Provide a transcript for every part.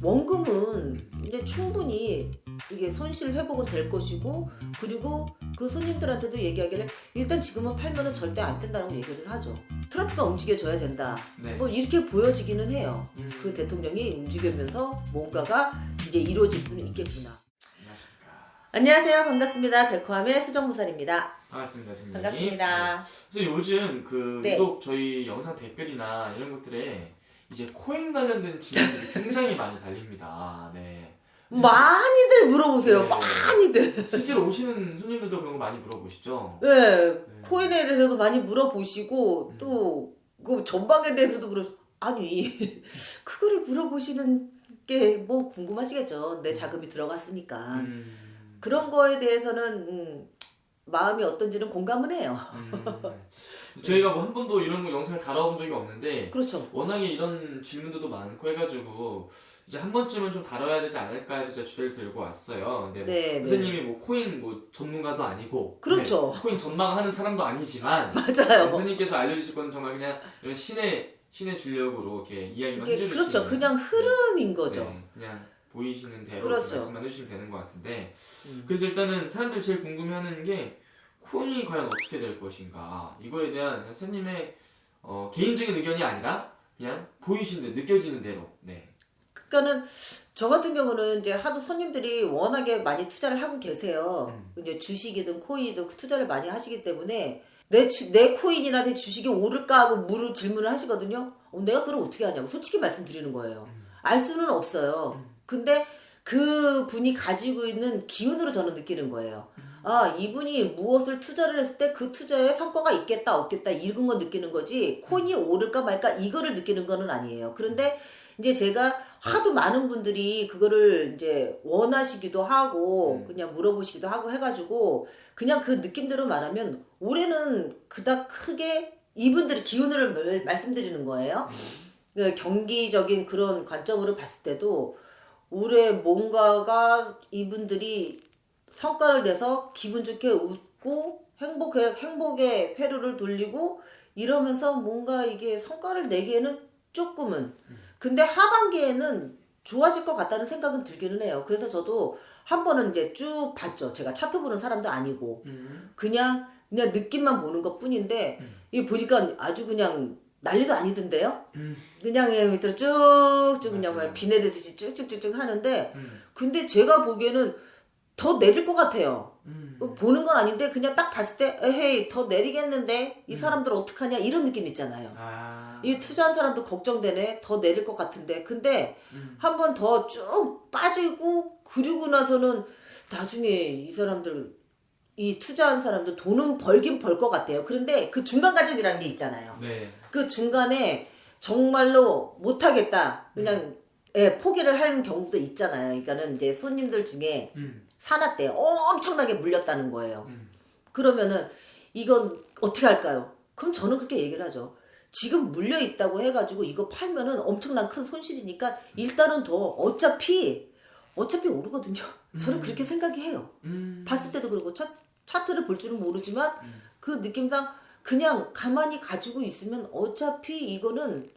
원금은 이제 충분히 이게 손실 회복은 될 것이고 그리고 그 손님들한테도 얘기하기를 일단 지금은 팔면은 절대 안 된다고 얘기를 하죠. 트럼프가 움직여줘야 된다. 네. 뭐 이렇게 보여지기는 해요. 음, 그 대통령이 움직이면서 뭔가가 이제 이루어질 수는 있겠구나. 안녕하십니까. 안녕하세요. 반갑습니다. 백화함의 수정무살입니다. 반갑습니다, 선생님. 반갑습니다. 그래서 요즘 그 네. 유독 저희 영상 댓글이나 이런 것들에 이제 코인 관련된 질문들이 굉장히 많이 달립니다. 네. 많이들 물어보세요. 네. 많이들. 실제로 오시는 손님들도 그런 거 많이 물어보시죠? 네, 코인에 대해서도 많이 물어보시고 음. 또 그 전방에 대해서도 물어 아니 그거를 물어보시는 게 뭐 궁금하시겠죠. 내 자금이 들어갔으니까 음, 그런 거에 대해서는 음, 마음이 어떤지는 공감은 해요. 음, 네. 저희가 뭐 한 번도 이런 거 영상을 다뤄본 적이 없는데 그렇죠. 워낙에 이런 질문들도 많고 해가지고 이제 한 번쯤은 좀 다뤄야 되지 않을까 해서 제가 주제를 들고 왔어요. 근데 뭐 네, 네. 선생님이 뭐 코인 뭐 전문가도 아니고 그렇죠. 네, 코인 전망하는 사람도 아니지만 맞아요. 선생님께서 알려주실 건 정말 그냥 이런 신의 신의 줄력으로 이렇게 이야기만 이게 해주시는 그렇죠. 그냥 흐름인 거죠. 네, 그냥 보이시는 대로 그렇죠. 말씀만 해주시면 되는 것 같은데 음. 그래서 일단은 사람들이 제일 궁금해하는 게 코인이 과연 어떻게 될 것인가 이거에 대한 선생님의 어, 개인적인 의견이 아니라 그냥 보이시는 대 느껴지는 대로 네. 그러니까는 저 같은 경우는 이제 하도 손님들이 워낙에 많이 투자를 하고 계세요. 음. 이제 주식이든 코인이든 그 투자를 많이 하시기 때문에 내, 주- 내 코인이나 내 주식이 오를까 하고 물을 질문을 하시거든요. 어, 내가 그걸 어떻게 하냐고 솔직히 말씀드리는 거예요. 음. 알 수는 없어요. 근데 그 분이 가지고 있는 기운으로 저는 느끼는 거예요. 아, 이분이 무엇을 투자를 했을 때 그 투자에 성과가 있겠다, 없겠다, 이런 거 느끼는 거지, 코인이 오를까 말까, 이거를 느끼는 거는 아니에요. 그런데 이제 제가 하도 많은 분들이 그거를 이제 원하시기도 하고, 음. 그냥 물어보시기도 하고 해가지고, 그냥 그 느낌대로 말하면, 올해는 그닥 크게 이분들의 기운을 말- 말씀드리는 거예요. 그 경기적인 그런 관점으로 봤을 때도 올해 뭔가가 이분들이 성과를 내서 기분 좋게 웃고 행복해 행복의 회로를 돌리고 이러면서 뭔가 이게 성과를 내기에는 조금은 근데 하반기에는 좋아질 것 같다는 생각은 들기는 해요. 그래서 저도 한 번은 이제 쭉 봤죠. 제가 차트 보는 사람도 아니고 음. 그냥 그냥 느낌만 보는 것 뿐인데 음. 이 보니까 아주 그냥 난리도 아니던데요. 음. 그냥 예, 밑으로 쭉쭉 그냥. 뭐 비내듯이 쭉쭉쭉쭉 하는데 음. 근데 제가 보기에는 더 내릴 것 같아요. 음. 뭐 보는 건 아닌데 그냥 딱 봤을 때 에헤이 더 내리겠는데 이 음. 사람들 어떡하냐 이런 느낌 있잖아요. 아. 이 투자한 사람도 걱정되네 더 내릴 것 같은데 근데 음. 한번 더 쭉 빠지고 그리고 나서는 나중에 이 사람들 이 투자한 사람들 돈은 벌긴 벌 것 같아요. 그런데 그 중간 과정이라는 게 있잖아요. 네. 그 중간에 정말로 못하겠다. 그냥 예, 포기를 하는 경우도 있잖아요. 그러니까는 이제 손님들 중에 음. 산화 때 엄청나게 물렸다는 거예요. 음. 그러면은 이건 어떻게 할까요? 그럼 저는 그렇게 얘기를 하죠. 지금 물려 있다고 해가지고 이거 팔면은 엄청난 큰 손실이니까 일단은 더 어차피 어차피 오르거든요. 저는 음. 그렇게 생각이 해요. 음. 봤을 때도 그렇고 차, 차트를 볼 줄은 모르지만 음. 그 느낌상 그냥 가만히 가지고 있으면 어차피 이거는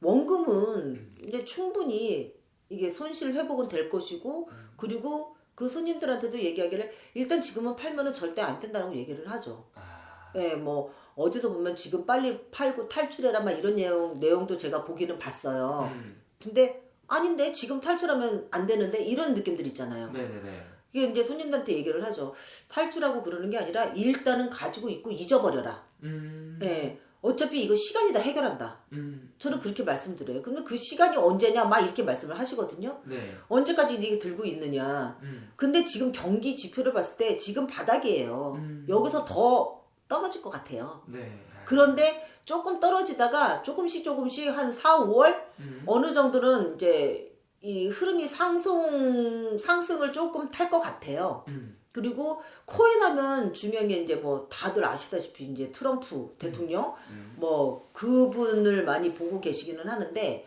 원금은 이제 충분히 이게 손실 회복은 될 것이고 그리고 그 손님들한테도 얘기하기를 일단 지금은 팔면은 절대 안 된다고 얘기를 하죠. 아. 예, 뭐 어디서 보면 지금 빨리 팔고 탈출해라 막 이런 내용 내용도 제가 보기는 봤어요. 음. 근데 아닌데 지금 탈출하면 안 되는데 이런 느낌들 있잖아요. 네네네. 이게 이제 손님들한테 얘기를 하죠. 탈출하고 그러는 게 아니라 일단은 가지고 있고 잊어버려라. 음. 예. 어차피 이거 시간이 다 해결한다. 음. 저는 그렇게 말씀드려요. 근데 그 시간이 언제냐 막 이렇게 말씀을 하시거든요. 네. 언제까지 이게 들고 있느냐. 음. 근데 지금 경기 지표를 봤을 때 지금 바닥이에요. 음. 여기서 더 떨어질 것 같아요. 네. 그런데 조금 떨어지다가 조금씩 조금씩 한 4, 5월 음. 어느 정도는 이제 이 흐름이 상승 상승을 조금 탈 것 같아요. 음. 그리고 코인 하면 중요한 게 이제 뭐 다들 아시다시피 이제 트럼프 대통령 음. 뭐 그분을 많이 보고 계시기는 하는데 네.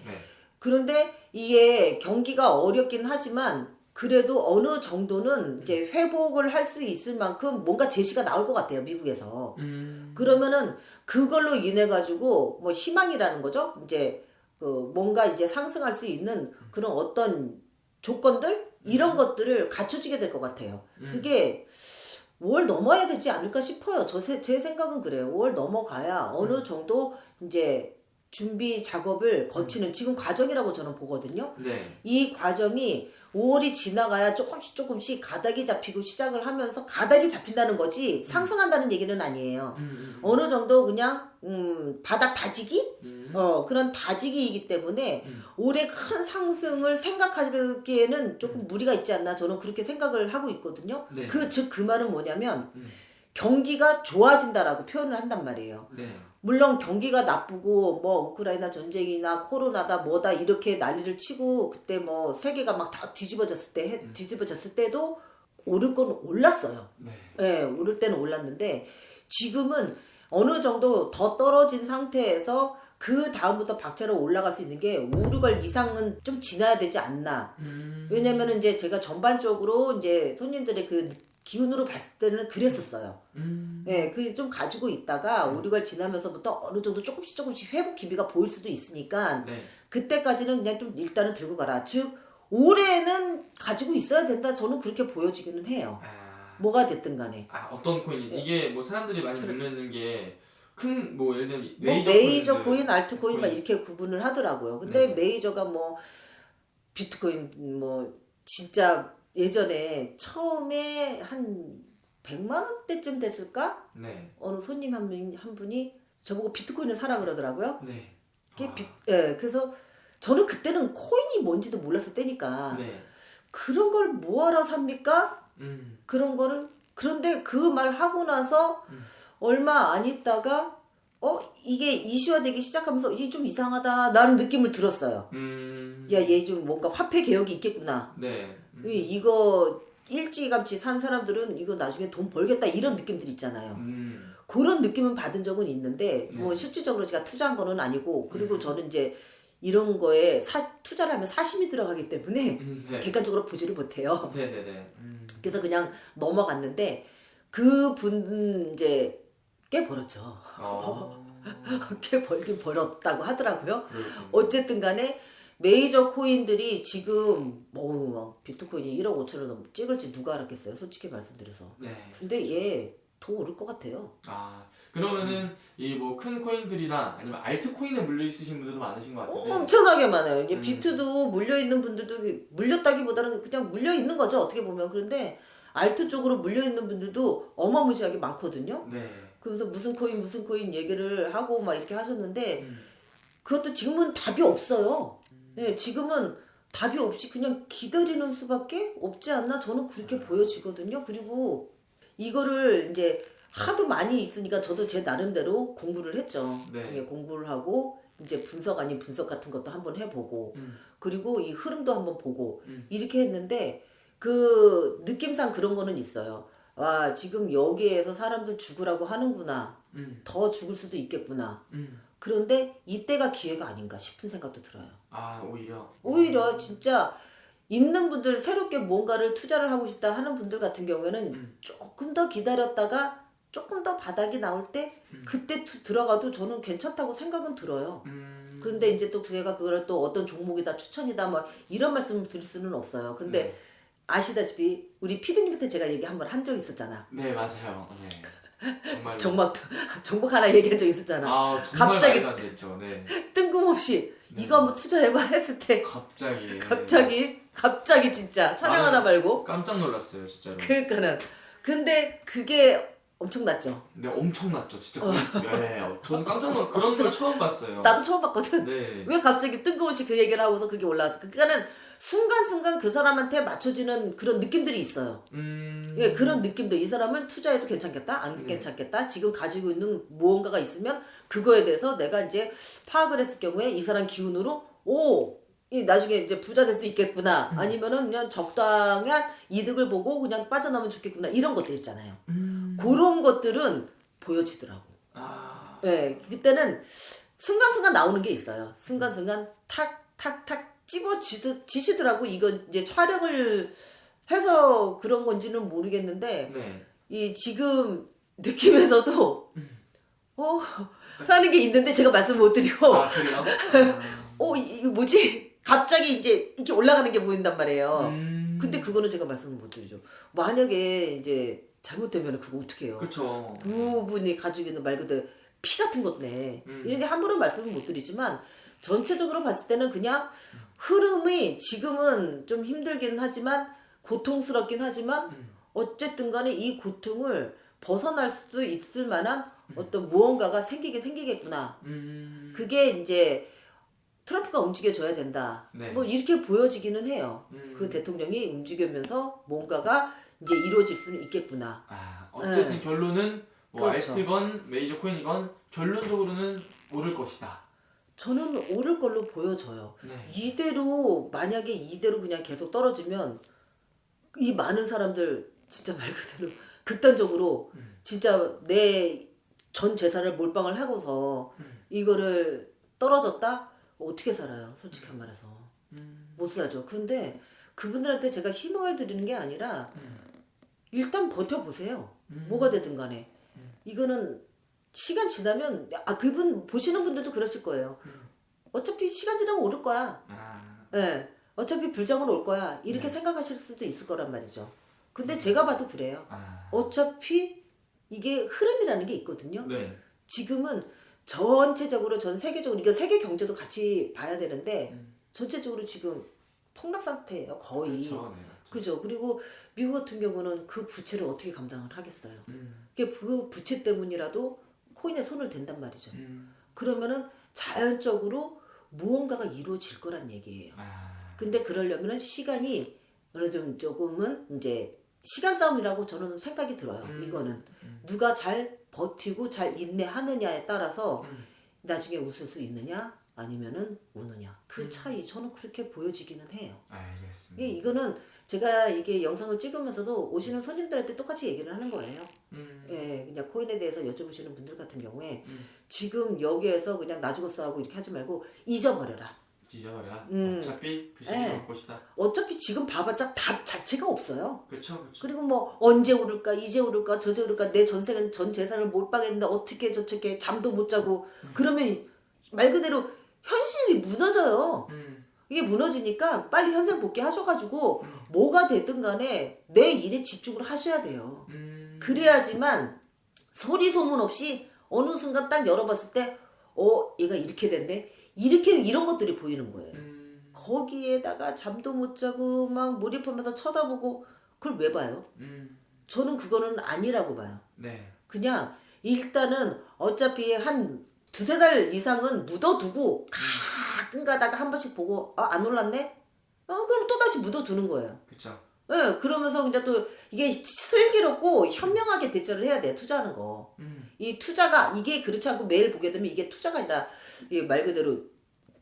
그런데 이게 경기가 어렵긴 하지만 그래도 어느 정도는 이제 회복을 할 수 있을 만큼 뭔가 제시가 나올 것 같아요 미국에서 음. 그러면은 그걸로 인해 가지고 뭐 희망이라는 거죠 이제 그 뭔가 이제 상승할 수 있는 그런 어떤 조건들 이런 것들을 갖춰지게 될 것 같아요. 음. 그게 5월 넘어야 되지 않을까 싶어요. 저 제 생각은 그래요. 5월 넘어가야 어느 음. 정도 이제 준비 작업을 거치는 지금 과정이라고 저는 보거든요. 네. 이 과정이 5월이 지나가야 조금씩 조금씩 가닥이 잡히고 시작을 하면서 가닥이 잡힌다는 거지 상승한다는 얘기는 아니에요. 음, 음, 어느 정도 그냥 음, 바닥 다지기 음. 어 그런 다지기이기 때문에 음. 올해 큰 상승을 생각하기에는 조금 무리가 있지 않나 저는 그렇게 생각을 하고 있거든요. 네. 그즉그 말은 뭐냐면 음. 경기가 좋아진다라고 표현을 한단 말이에요. 네. 물론 경기가 나쁘고 뭐 우크라이나 전쟁이나 코로나다 뭐다 이렇게 난리를 치고 그때 뭐 세계가 막 다 뒤집어졌을 때 해- 뒤집어졌을 때도 오를 건 올랐어요. 네. 예, 오를 때는 올랐는데 지금은 어느 정도 더 떨어진 상태에서 그 다음부터 박차로 올라갈 수 있는 게 5, 6월 이상은 좀 지나야 되지 않나. 음. 왜냐면은 이제 제가 전반적으로 이제 손님들의 그 기운으로 봤을 때는 그랬었어요. 음. 예, 그좀 가지고 있다가 5, 6월 지나면서부터 어느 정도 조금씩 조금씩 회복 기미가 보일 수도 있으니까 네. 그때까지는 그냥 좀 일단은 들고 가라. 즉 올해는 가지고 있어야 된다. 저는 그렇게 보여지기는 해요. 아, 뭐가 됐든 간에. 아 어떤 코인이 예. 이게 뭐 사람들이 많이 놀라는 게 큰 뭐 예를 들면 뭐 메이저, 메이저 코인들, 코인, 알트 코인 막 코인. 이렇게 구분을 하더라고요. 근데 네. 메이저가 뭐 비트코인 뭐 진짜 예전에 처음에 한 100만 원대쯤 됐을까? 네. 어느 손님 한, 분, 한 분이 저보고 비트코인을 사라 그러더라고요. 네. 아, 비, 예, 그래서 저는 그때는 코인이 뭔지도 몰랐을 때니까 네. 그런 걸 뭐하러 삽니까? 음. 그런 거를 그런데 그 말 하고 나서 음. 얼마 안 있다가 어 이게 이슈화되기 시작하면서 이게 좀 이상하다 라는 느낌을 들었어요. 음. 야얘 좀 뭔가 화폐 개혁이 있겠구나. 네. 음. 이- 이거 일찌감치 산 사람들은 이거 나중에 돈 벌겠다 이런 느낌들 있잖아요. 음. 그런 느낌은 받은 적은 있는데 뭐 네. 실질적으로 제가 투자한 거는 아니고 그리고 음. 저는 이제 이런 거에 사, 투자를 하면 사심이 들어가기 때문에 음. 네. 객관적으로 보지를 못해요. 네 네 네. 음. 그래서 그냥 넘어갔는데 그분 이제 꽤 벌었죠. 어. 꽤 벌긴 벌었다고 하더라고요. 그렇군요. 어쨌든 간에 메이저 코인들이 지금 뭐 비트코인이 1억 5천을 넘 찍을지 누가 알았겠어요. 솔직히 말씀드려서. 네. 근데 얘 더 오를 것 같아요. 아 그러면은 이 뭐 큰 코인들이나 아니면 알트 코인에 물려 있으신 분들도 많으신 것 같은데. 엄청나게 많아요. 이게 음. 비트도 물려 있는 분들도 물렸다기보다는 그냥 물려 있는 거죠. 어떻게 보면 그런데 알트 쪽으로 물려 있는 분들도 어마무시하게 많거든요. 네. 그래서 무슨 코인 무슨 코인 얘기를 하고 막 이렇게 하셨는데 음. 그것도 지금은 답이 없어요. 네, 지금은 답이 없이 그냥 기다리는 수밖에 없지 않나 저는 그렇게 보여지거든요. 그리고 이거를 이제 하도 많이 있으니까 저도 제 나름대로 공부를 했죠. 네. 공부를 하고 이제 분석 아닌 분석 같은 것도 한번 해보고 음. 그리고 이 흐름도 한번 보고 음. 이렇게 했는데 그 느낌상 그런 거는 있어요. 와 지금 여기에서 사람들 죽으라고 하는구나. 음. 더 죽을 수도 있겠구나. 음. 그런데 이때가 기회가 아닌가 싶은 생각도 들어요. 아 오히려. 오히려 진짜 있는 분들 새롭게 뭔가를 투자를 하고 싶다 하는 분들 같은 경우에는 음. 조금 더 기다렸다가 조금 더 바닥이 나올 때 음. 그때 투- 들어가도 저는 괜찮다고 생각은 들어요. 음. 근데 이제 또 제가 그걸 또 어떤 종목이다 추천이다 뭐 이런 말씀을 드릴 수는 없어요. 근데 네. 아시다시피 우리 피디님한테 제가 얘기 한 번 한 적 있었잖아. 네 맞아요. 네. 정말. 종목 종목 하나 얘기한 적 있었잖아. 아 정말 갑자기- 말도 안 됐죠. 네. 뜬금없이 네. 이거 한번 투자해봐 했을 때 갑자기. 갑자기 갑자기 진짜 촬영하다 아. 말고 깜짝 놀랐어요 진짜로. 그러니까는 근데 그게 엄청났죠. 네 엄청났죠 진짜. 거의, 네. 어, 저는 깜짝 놀 그런 걸 처음 봤어요. 나도 처음 봤거든. 네. 왜 갑자기 뜬금없이 그 얘기를 하고서 그게 올라왔어? 그러니까는 순간순간 그 사람한테 맞춰지는 그런 느낌들이 있어요. 음. 예, 그런 느낌도 이 사람은 투자해도 괜찮겠다, 안 네. 괜찮겠다. 지금 가지고 있는 무언가가 있으면 그거에 대해서 내가 이제 파악을 했을 경우에 이 사람 기운으로 오, 이 나중에 이제 부자 될 수 있겠구나. 음. 아니면은 그냥 적당한 이득을 보고 그냥 빠져나오면 좋겠구나. 이런 것들 있잖아요. 음. 그런 것들은 보여지더라고. 아. 예, 그때는 순간순간 나오는 게 있어요. 순간순간 탁, 탁, 탁 집어지시더라고. 이거 이제 촬영을 해서 그런 건지는 모르겠는데, 네. 이 지금 느낌에서도, 어, 라는 게 있는데 제가 말씀 못 드리고, 아 그래요? 아, 어 이- 이거 뭐지? 갑자기 이제 이렇게 올라가는 게 보인단 말이에요. 음. 근데 그거는 제가 말씀을 못 드리죠. 만약에 이제 잘못되면 그거 어떻게 해요? 그쵸. 그분이 가지고 있는 말 그대로 피 같은 것네. 음. 이런데 함부로 말씀을 못 드리지만 전체적으로 봤을 때는 그냥 흐름이 지금은 좀 힘들긴 하지만 고통스럽긴 하지만 음. 어쨌든 간에 이 고통을 벗어날 수 있을 만한 어떤 무언가가 생기긴 생기겠구나. 음. 그게 이제 트럼프가 움직여줘야 된다. 네. 뭐 이렇게 보여지기는 해요. 음. 그 대통령이 움직이면서 뭔가가 이제 이루어질 수는 있겠구나. 아, 어쨌든 결론은 뭐 그렇죠. 알트건 메이저 코인이건 결론적으로는 오를 것이다. 저는 오를 걸로 보여져요. 네. 이대로 만약에 이대로 그냥 계속 떨어지면 이 많은 사람들 진짜 말 그대로 극단적으로 음. 진짜 내 전 재산을 몰빵을 하고서 음. 이거를 떨어졌다 어떻게 살아요 솔직히 말해서 음. 못 살죠 근데 그분들한테 제가 희망을 드리는 게 아니라 음. 일단 버텨보세요 음. 뭐가 되든 간에 이거는 시간 지나면 아 그분 보시는 분들도 그러실 거예요 음. 어차피 시간 지나면 오를 거야 아. 예. 어차피 불장은 올 거야. 이렇게 네. 생각하실 수도 있을 거란 말이죠. 근데 제가 봐도 그래요. 아. 어차피 이게 흐름이라는 게 있거든요. 네. 지금은 전체적으로 전 세계적으로 이게 세계 경제도 같이 봐야 되는데 음. 전체적으로 지금 폭락 상태예요. 거의. 그렇죠. 네. 그죠. 그리고 미국 같은 경우는 그 부채를 어떻게 감당을 하겠어요. 음. 그게 그 부채 때문이라도 코인에 손을 댄단 말이죠. 음. 그러면은 자연적으로 무언가가 이루어질 거란 얘기예요. 아. 근데 그러려면은 시간이 어느 좀 조금은 이제 시간 싸움이라고 저는 생각이 들어요. 음. 이거는 음. 누가 잘 버티고 잘 인내하느냐에 따라서 음. 나중에 웃을 수 있느냐 아니면은 우느냐 그 음. 차이 저는 그렇게 보여지기는 해요. 알겠습니다. 이게 이거는 제가 이게 영상을 찍으면서도 오시는 손님들한테 똑같이 얘기를 하는 거예요. 음. 예, 그냥 코인에 대해서 여쭤보시는 분들 같은 경우에 음. 지금 여기에서 그냥 나 죽었어 하고 이렇게 하지 말고 잊어버려라. 찢어버려라. 음. 어차피 그 시기 네. 올 것이다. 어차피 지금 봐봤자 답 자체가 없어요. 그렇죠. 그렇죠. 그리고 뭐 언제 오를까 이제 오를까 저제 오를까 내 전생은 전 재산을 몰빵했는데 어떻게 저렇게 잠도 못 자고 그러면 말 그대로 현실이 무너져요. 음. 이게 무너지니까 빨리 현생 복귀 하셔가지고 뭐가 되든 간에 내 일에 집중을 하셔야 돼요. 음. 그래야지만 소리 소문 없이 어느 순간 딱 열어봤을 때 어, 얘가 이렇게 된대. 이렇게 이런 것들이 보이는 거예요. 음. 거기에다가 잠도 못 자고 막 몰입하면서 쳐다보고 그걸 왜 봐요? 음. 저는 그거는 아니라고 봐요. 네. 그냥 일단은 어차피 한 두세 달 이상은 묻어두고 가끔 가다가 한 번씩 보고 아, 안 올랐네? 어, 그럼 또다시 묻어두는 거예요. 그렇죠. 예, 그러면서 근데 또 이게 슬기롭고 현명하게 대처를 해야 돼, 투자하는 거. 음. 이 투자가, 이게 그렇지 않고 매일 보게 되면 이게 투자가 아니라 이게 말 그대로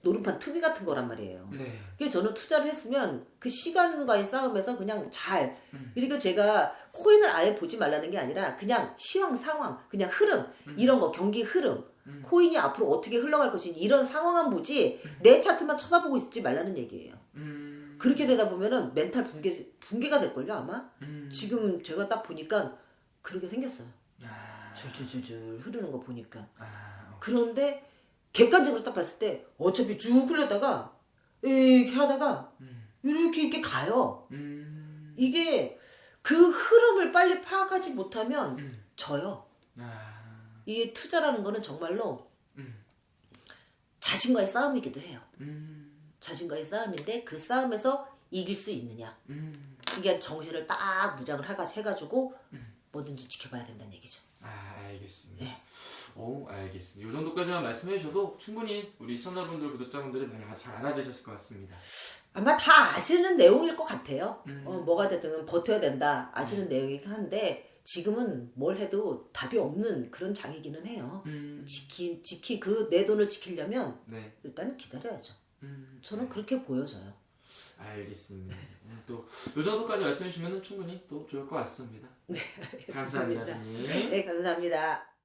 노름판 투기 같은 거란 말이에요. 네. 그게 저는 투자를 했으면 그 시간과의 싸움에서 그냥 잘 음. 그리고 제가 코인을 아예 보지 말라는 게 아니라 그냥 시황 상황 그냥 흐름 이런 거 경기 흐름 음. 코인이 앞으로 어떻게 흘러갈 것인지 이런 상황만 보지 내 차트만 쳐다보고 있지 말라는 얘기예요. 음. 그렇게 되다 보면은 멘탈 붕괴 붕괴가 될 걸요 아마 음. 지금 제가 딱 보니까 그렇게 생겼어요. 아. 줄줄줄줄 흐르는 거 보니까 아. 그런데 객관적으로 딱 봤을 때 어차피 쭉 흘렀다가 이렇게 하다가 음. 이렇게 이렇게 가요. 음. 이게 그 흐름을 빨리 파악하지 못하면 음. 져요. 아. 이 투자라는 거는 정말로 음. 자신과의 싸움이기도 해요. 음. 자신과의 싸움인데 그 싸움에서 이길 수 있느냐. 음. 이게 정신을 딱 무장을 해가- 해가지고 음. 뭐든지 지켜봐야 된다는 얘기죠. 아, 알겠습니다. 네. 오, 알겠습니다. 이 정도까지만 말씀해 주셔도 충분히 우리 시청자분들, 구독자분들이 많이 잘 알아두셨을 것 같습니다. 아마 다 아시는 내용일 것 같아요. 음. 어, 뭐가 됐든 버텨야 된다 아시는 내용이긴 한데 지금은 뭘 해도 답이 없는 그런 장이기는 해요. 음. 지키 지키 그 내 돈을 지키려면 네. 일단 기다려야죠. 음. 저는 그렇게 보여져요. 알겠습니다. 음, 또이 정도까지 말씀해 주시면 충분히 또 좋을 것 같습니다. 감사합니다, 알겠습니다. 선생님. 네, 감사합니다.